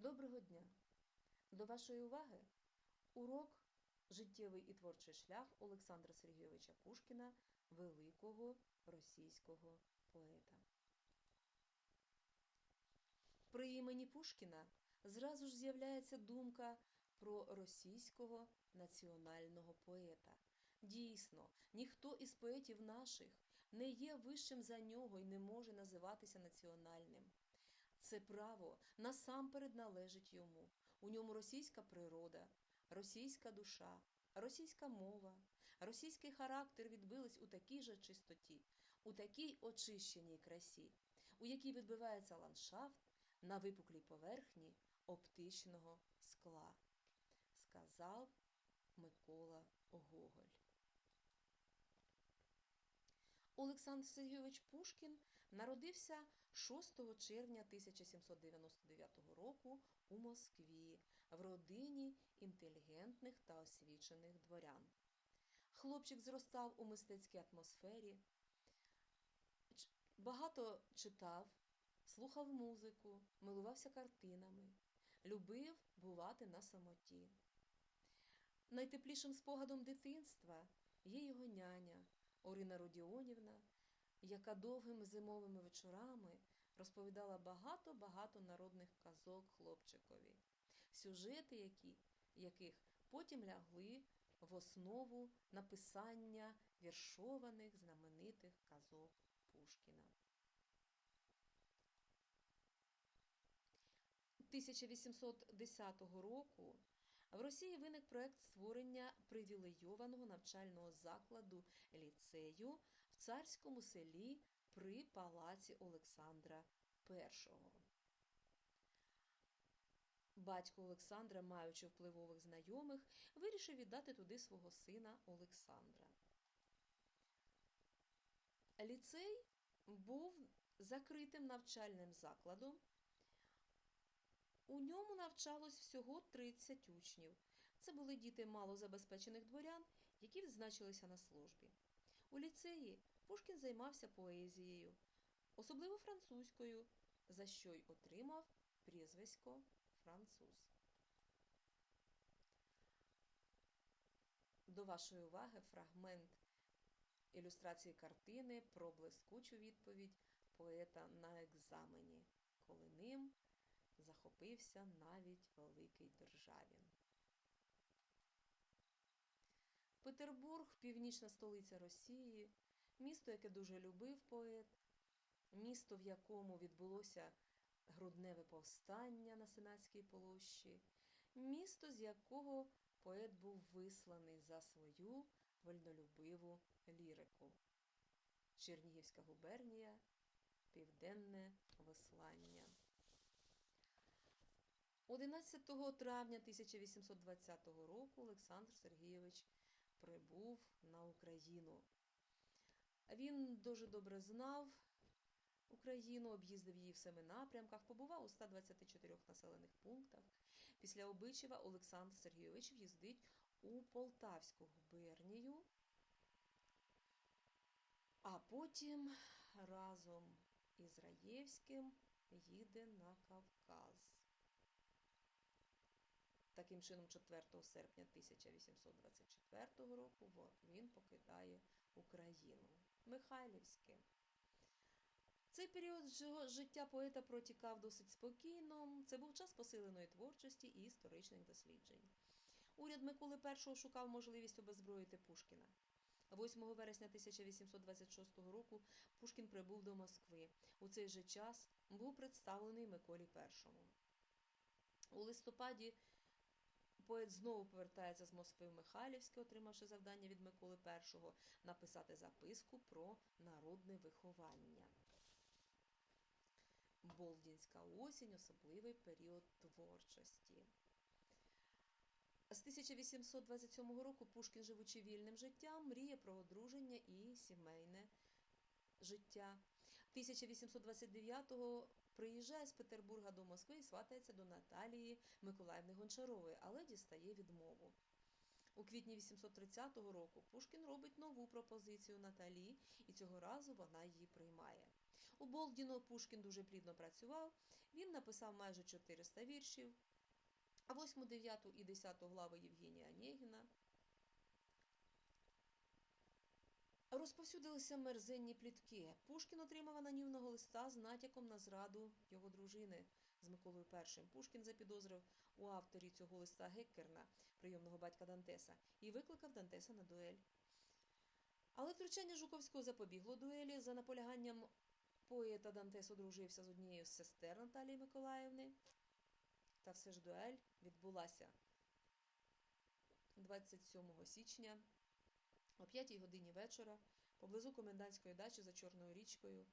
Доброго дня! До вашої уваги урок Життєвий і творчий шлях Олександра Сергійовича Пушкіна, великого російського поета. При імені Пушкіна зразу ж з'являється думка про російського національного поета. Дійсно, ніхто із поетів наших не є вищим за нього і не може називатися національним. Це право насамперед належить йому. У ньому російська природа, російська душа, російська мова, російський характер відбились у такій же чистоті, у такій очищеній красі, у якій відбивається ландшафт на випуклій поверхні оптичного скла, сказав Микола Гоголь. Олександр Сергійович Пушкін народився 6 червня 1799 року у Москві в родині інтелігентних та освічених дворян. Хлопчик зростав у мистецькій атмосфері, багато читав, слухав музику, милувався картинами, любив бувати на самоті. Найтеплішим спогадом дитинства є його няня. Орина Родіонівна, яка довгими зимовими вечорами розповідала багато-багато народних казок хлопчикові, сюжети які, яких потім лягли в основу написання віршованих знаменитих казок Пушкіна. 1810 року в Росії виник проект створення привілейованого навчального закладу ліцею в царському селі при палаці Олександра І. Батько Олександра, маючи впливових знайомих, вирішив віддати туди свого сина Олександра. Ліцей був закритим навчальним закладом. У ньому навчалось всього 30 учнів. Це були діти малозабезпечених дворян, які відзначилися на службі. У ліцеї Пушкін займався поезією, особливо французькою, за що й отримав прізвисько француз. До вашої уваги фрагмент ілюстрації картини про блискучу відповідь поета на екзамені, коли ним захопився навіть великий державін. Петербург, північна столиця Росії, місто, яке дуже любив поет, місто, в якому відбулося грудневе повстання на Сенатській площі, місто, з якого поет був висланий за свою вольнолюбиву лірику. Чернігівська губернія, Південне Вислання. 11 травня 1820 року Олександр Сергійович прибув на Україну. Він дуже добре знав Україну, об'їздив її в семи напрямках, побував у 124 населених пунктах. Після Обичева Олександр Сергійович в'їздить у Полтавську губернію, а потім разом із Раєвським їде на Кавказ. Таким чином, 4 серпня 1824 року він покидає Україну. Михайлівське. Цей період життя поета протікав досить спокійно. Це був час посиленої творчості і історичних досліджень. Уряд Миколи І шукав можливість обезброїти Пушкіна. 8 вересня 1826 року Пушкін прибув до Москви. У цей же час був представлений Миколі І. У листопаді Поет знову повертається з Москви в Михайлівське, отримавши завдання від Миколи І написати записку про народне виховання. Болдінська осінь особливий період творчості. З 1827 року Пушкін, живучи вільним життям, мріє про одруження і сімейне життя. 1829-го приїжджає з Петербурга до Москви і сватається до Наталії Миколаївни Гончарової, але дістає відмову. У квітні 830 року Пушкін робить нову пропозицію Наталі, і цього разу вона її приймає. У Болдіно Пушкін дуже плідно працював, Він написав майже 400 віршів, а 8, 9 і 10 глави Євгенія Онєгіна. Розповсюдилися мерзенні плітки. Пушкін отримав анонімного листа з натяком на зраду його дружини з Миколою І. Пушкін запідозрив у авторі цього листа Геккерна, прийомного батька Дантеса, і викликав Дантеса на дуель. Але втручання Жуковського запобігло дуелі. За наполяганням поета Дантес одружився з однією з сестер Наталії Миколаївни. Та все ж дуель відбулася 27 січня о 5 годині вечора поблизу комендантської дачі за Чорною річкою.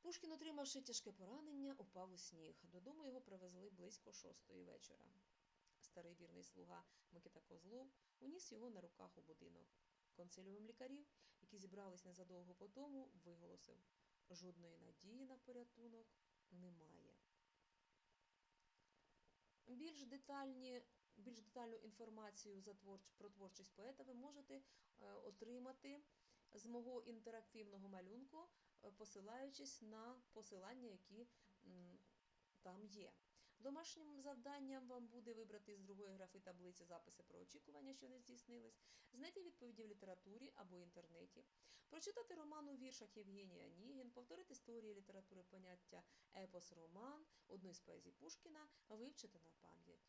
Пушкін, отримавши тяжке поранення, упав у сніг. Додому його привезли близько шостої вечора. Старий вірний слуга Микита Козлов уніс його на руках у будинок. Консиліум лікарів, які зібрались незадовго по тому, виголосив жодної надії на порятунок немає. Більш детальні більш детальну інформацію за творч... про творчість поета ви можете е, отримати з мого інтерактивного малюнку, е, посилаючись на посилання, які там є. Домашнім завданням вам буде вибрати з другої графи таблиці записи про очікування, що не здійснились, знайти відповіді в літературі або інтернеті, прочитати роман у віршах Євгенія Онігін, повторити з теорії літератури поняття епос-роман, одну із поезій Пушкіна, вивчити на пам'ять.